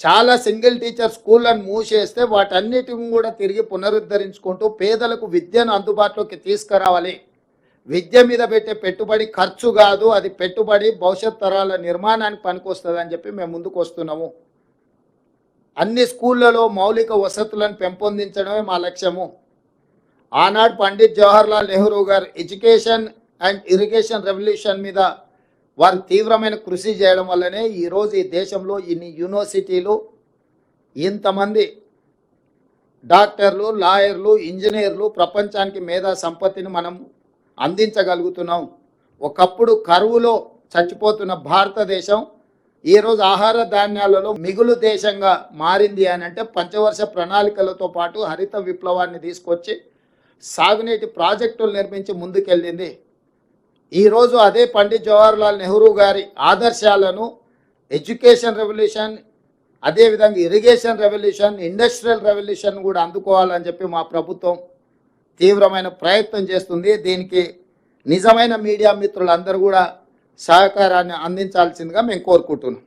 చాలా single teacher స్కూళ్ళను మూసేస్తే వాటన్నిటిని కూడా తిరిగి పునరుద్ధరించుకుంటూ పేదలకు విద్యను అందుబాటులోకి తీసుకురావాలి. విద్య మీద పెట్టే పెట్టుబడి ఖర్చు కాదు అది పెట్టుబడి భవిష్యత్ తరాల నిర్మాణానికి పనికొస్తుంది అని చెప్పి మేము ముందుకు వస్తున్నాము. అన్ని స్కూళ్ళలో మౌలిక వసతులను పెంపొందించడమే మా లక్ష్యము. ఆనాడు పండిత్ జవహర్లాల్ నెహ్రూ గారు ఎడ్యుకేషన్ అండ్ ఇరిగేషన్ రెవల్యూషన్ మీద వారు తీవ్రమైన కృషి చేయడం వల్లనే ఈరోజు ఈ దేశంలో ఇన్ని యూనివర్సిటీలు ఇంతమంది డాక్టర్లు లాయర్లు ఇంజనీర్లు ప్రపంచానికి మేధా సంపత్తిని మనం అందించగలుగుతున్నాం. ఒకప్పుడు కరువులో చచ్చిపోతున్న భారతదేశం ఈరోజు ఆహార ధాన్యాలలో మిగులు దేశంగా మారింది అని అంటే పంచవర్ష ప్రణాళికలతో పాటు హరిత విప్లవాన్ని తీసుకొచ్చి సాగునీటి ప్రాజెక్టులు నిర్మించి ముందుకెళ్ళింది. ఈరోజు అదే పండిత్ జవహర్లాల్ నెహ్రూ గారి ఆదర్శాలను ఎడ్యుకేషన్ రెవల్యూషన్ అదేవిధంగా ఇరిగేషన్ రెవల్యూషన్ ఇండస్ట్రియల్ రెవల్యూషన్ కూడా అందుకోవాలని చెప్పి మా ప్రభుత్వం తీవ్రమైన ప్రయత్నం చేస్తుంది. దీనికి నిజమైన మీడియా మిత్రులందరూ కూడా సహకారాన్ని అందించాల్సిందిగా మేము కోరుకుంటున్నాం.